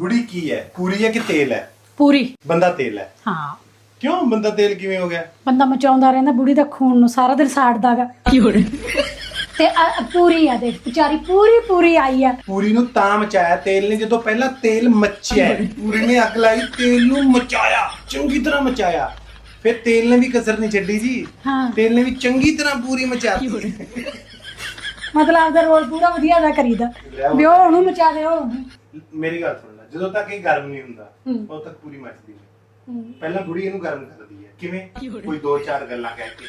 ਗੁੜੀ ਕੀ ਹੈ? ਪੂਰੀ ਹੈ ਕਿ ਤੇਲ ਹੈ? ਪੂਰੀ। ਬੰਦਾ ਤੇਲ ਹੈ? ਹਾਂ। ਕਿਉਂ ਬੰਦਾ ਤੇਲ ਕਿਵੇਂ ਹੋ ਗਿਆ? ਬੰਦਾ ਮਚਾਉਂਦਾ ਰਹਿੰਦਾ ਬੁੜੀ ਦਾ ਖੂਨ ਨੂੰ ਸਾਰਾ ਦਿਨ ਸਾੜਦਾਗਾ ਤੇ ਅ- ਪੂਰੀ ਆ ਦੇਖ ਵਿਚਾਰੀ ਪੂਰੀ ਪੂਰੀ ਆਈ ਆ। ਪੂਰੀ ਨੂੰ ਤਾਂ ਮਚਾਇਆ ਤੇਲ ਨੇ ਜਦੋਂ ਪਹਿਲਾਂ ਤੇਲ ਮੱਚਿਆ ਹੈ, ਪੂਰੀ ਨੇ ਅੱਗ ਲਾਈ ਤੇਲ ਨੂੰ ਮਚਾਇਆ ਚੰਗੀ ਤਰ੍ਹਾਂ ਮਚਾਇਆ। ਫਿਰ ਤੇਲ ਨੇ ਵੀ ਕਸਰ ਨਹੀਂ ਛੱਡੀ ਜੀ। ਹਾਂ। ਤੇਲ ਨੇ ਵੀ ਚੰਗੀ ਤਰ੍ਹਾਂ ਪੂਰੀ ਮਚਾਤੀ ਮਤਲਬ ਆਪਦਾ ਰੋਲ ਪੂਰਾ ਵਧੀਆ ਅਦਾ ਕਰੀਦਾ। ਵੀ ਉਹ ਉਹਨੂੰ ਮਚਾ ਦੇ ਉਹ। ਮੇਰੀ ਗੱਲ ਸੁਣ ਲੈ ਜਦੋਂ ਤੱਕ ਇਹ ਗਰਮ ਨਹੀਂ ਹੁੰਦਾ ਹੂੰ। ਉਦੋਂ ਤੱਕ ਪੂਰੀ ਮੱਚਦੀ ਨਹੀਂ। ਹੂੰ। ਪਹਿਲਾਂ ਬੁੜੀ ਇਹਨੂੰ ਗਰਮ ਕਰਦੀ ਹੈ। ਕਿਵੇਂ? ਕੋਈ ਦੋ ਚਾਰ ਗੱਲਾਂ ਕਹਿ ਕੇ।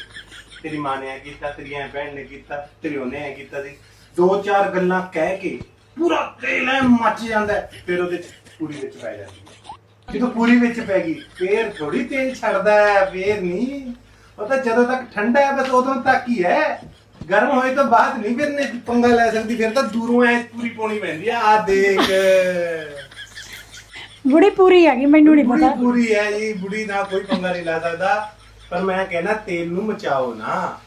ਤੇਰੀ ਮਾਂ ਨੇ ਐ ਕੀਤਾ ਤੇਰੀ ਐ ਭੈਣ ਨੇ ਕੀਤਾ ਤੇਰੀ ਉਹਨੇ ਐ ਕੀਤਾ ਸੀ। ਦੋ ਚਾਰ ਗੱਲਾਂ ਕਹਿ ਕੇ ਪੂਰਾ ਤੇਲ ਐ ਮੱਚ ਜਾਂਦਾ ਹੈ, ਫਿਰ ਉਹਦੇ ਚ ਪੂਰੀ ਵਿੱਚ ਪੈ ਜਾਂਦੀ ਹੈ। ਜਦੋਂ ਪੂਰੀ ਵਿੱਚ ਪੈ ਗਈ ਫੇਰ ਥੋੜੀ ਤੇਲ ਛੱਡਦਾ ਹੈ ਫੇਰ ਨਹੀਂ। ਉਹ ਤਾਂ ਜਦੋਂ ਤੱਕ ਠੰਡਾ ਹੈ ਬਸ ਉਦੋਂ ਤੱਕ ਹੀ ਹੈ। ਗਰਮ ਹੋਏ ਤੋਂ ਬਾਅਦ ਨਹੀਂ ਫਿਰ ਨੇ ਪੰਗਾ ਲੈ ਸਕਦੀ ਫਿਰ ਤਾਂ ਦੂਰੋਂ ਐ ਪੂਰੀ ਪਾਉਣੀ ਪੈਂਦੀ ਆ। ਆ ਦੇਖ। ਬੁੜੀ ਪੂਰੀ ਹੈਗੀ ਮੈਨੂੰ ਨਹੀਂ ਪਤਾ। ਪੂਰੀ ਹੈ ਜੀ ਬੁੜੀ ਨਾਲ ਕੋਈ ਪੰਗਾ ਨਹੀਂ ਲੈ ਸਕਦਾ। ਪਰ ਮੈਂ ਕਹਿਣਾ ਤੇਲ ਨੂੰ ਮਚਾਓ ਨਾ।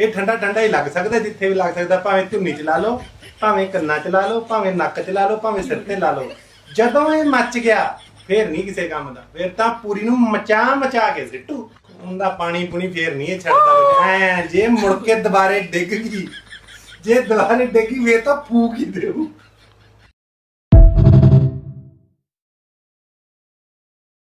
ਇਹ ਠੰਡਾ ਠੰਡਾ ਹੀ ਲੱਗ ਸਕਦਾ ਜਿੱਥੇ ਵੀ ਲੱਗ ਸਕਦਾ ਭਾਵੇਂ ਧੁੰਨੀ ਚ ਲਾ ਲਓ ਭਾਵੇਂ ਕੰਨਾਂ ਚ ਲਾ ਲਓ ਭਾਵੇਂ ਨੱਕ ਚ ਲਾ ਲਓ ਭਾਵੇਂ ਸਿਰ ਤੇ ਲਾ ਲਓ। ਜਦੋਂ ਇਹ ਮੱਚ ਗਿਆ ਫੇਰ ਨਹੀਂ ਕਿਸੇ ਕੰਮ ਦਾ। ਫੇਰ ਤਾਂ ਪੂਰੀ ਨੂੰ ਮਚਾ ਮਚਾ ਕੇ ਸਿੱਟੂ ਉਹਦਾ ਪਾਣੀ ਪੁਣੀ ਫੇਰ ਨਹੀਂ ਇਹ ਛੱਡਦਾ। ਐ, ਜੇ ਮੁੜ ਕੇ ਦੁਬਾਰੇ ਡਿੱਗ ਗਈ, ਜੇ ਦੁਬਾਰੇ ਡਿੱਗੀ ਫੇਰ ਤਾਂ ਫੂਕ ਹੀ ਦੇਊ।